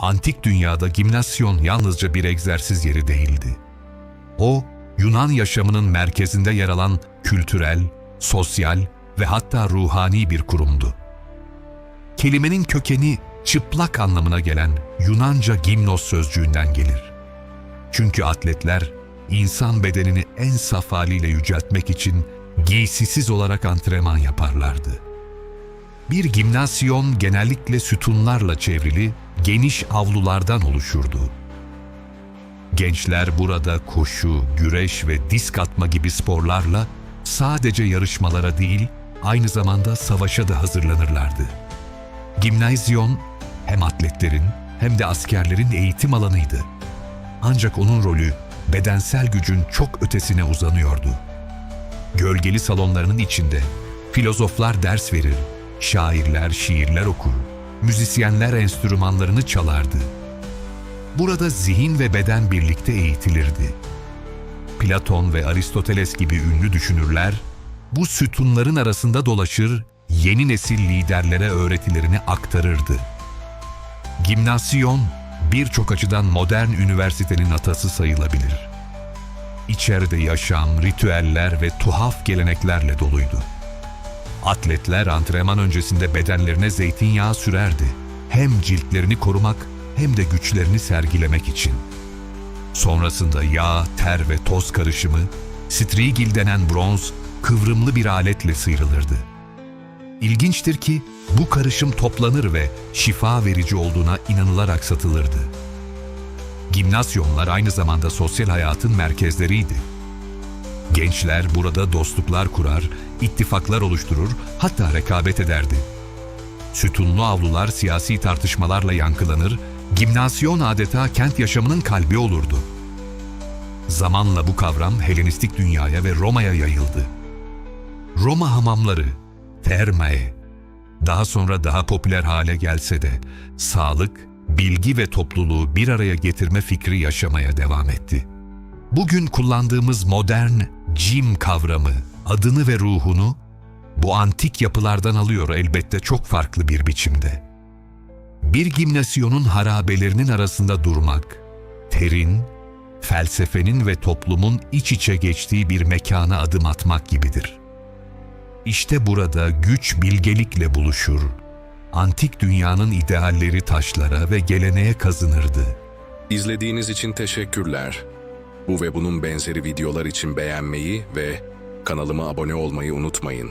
Antik dünyada gimnasyon yalnızca bir egzersiz yeri değildi. O, Yunan yaşamının merkezinde yer alan kültürel, sosyal ve hatta ruhani bir kurumdu. Kelimenin kökeni çıplak anlamına gelen Yunanca gimnos sözcüğünden gelir. Çünkü atletler insan bedenini en saf haliyle yüceltmek için giysisiz olarak antrenman yaparlardı. Bir gimnasyon genellikle sütunlarla çevrili geniş avlulardan oluşurdu. Gençler burada koşu, güreş ve disk atma gibi sporlarla sadece yarışmalara değil, aynı zamanda savaşa da hazırlanırlardı. Gimnazyon hem atletlerin hem de askerlerin eğitim alanıydı. Ancak onun rolü bedensel gücün çok ötesine uzanıyordu. Gölgeli salonlarının içinde filozoflar ders verir, şairler şiirler okur, müzisyenler enstrümanlarını çalardı. Burada zihin ve beden birlikte eğitilirdi. Platon ve Aristoteles gibi ünlü düşünürler bu sütunların arasında dolaşır, yeni nesil liderlere öğretilerini aktarırdı. Gimnasyon birçok açıdan modern üniversitenin atası sayılabilir. İçeride yaşam, ritüeller ve tuhaf geleneklerle doluydu. Atletler antrenman öncesinde bedenlerine zeytinyağı sürerdi. Hem ciltlerini korumak hem de güçlerini sergilemek için. Sonrasında yağ, ter ve toz karışımı, strigil denen bronz, kıvrımlı bir aletle sıyrılırdı. İlginçtir ki bu karışım toplanır ve şifa verici olduğuna inanılarak satılırdı. Gimnasyonlar aynı zamanda sosyal hayatın merkezleriydi. Gençler burada dostluklar kurar, ittifaklar oluşturur, hatta rekabet ederdi. Sütunlu avlular siyasi tartışmalarla yankılanır, gimnasyon adeta kent yaşamının kalbi olurdu. Zamanla bu kavram Helenistik dünyaya ve Roma'ya yayıldı. Roma hamamları, termae, daha sonra daha popüler hale gelse de sağlık, bilgi ve topluluğu bir araya getirme fikri yaşamaya devam etti. Bugün kullandığımız modern gym kavramı adını ve ruhunu bu antik yapılardan alıyor elbette çok farklı bir biçimde. Bir gimnasyonun harabelerinin arasında durmak, terin, felsefenin ve toplumun iç içe geçtiği bir mekana adım atmak gibidir. İşte burada güç bilgelikle buluşur, antik dünyanın idealleri taşlara ve geleneğe kazınırdı. İzlediğiniz için teşekkürler. Bu ve bunun benzeri videolar için beğenmeyi ve kanalıma abone olmayı unutmayın.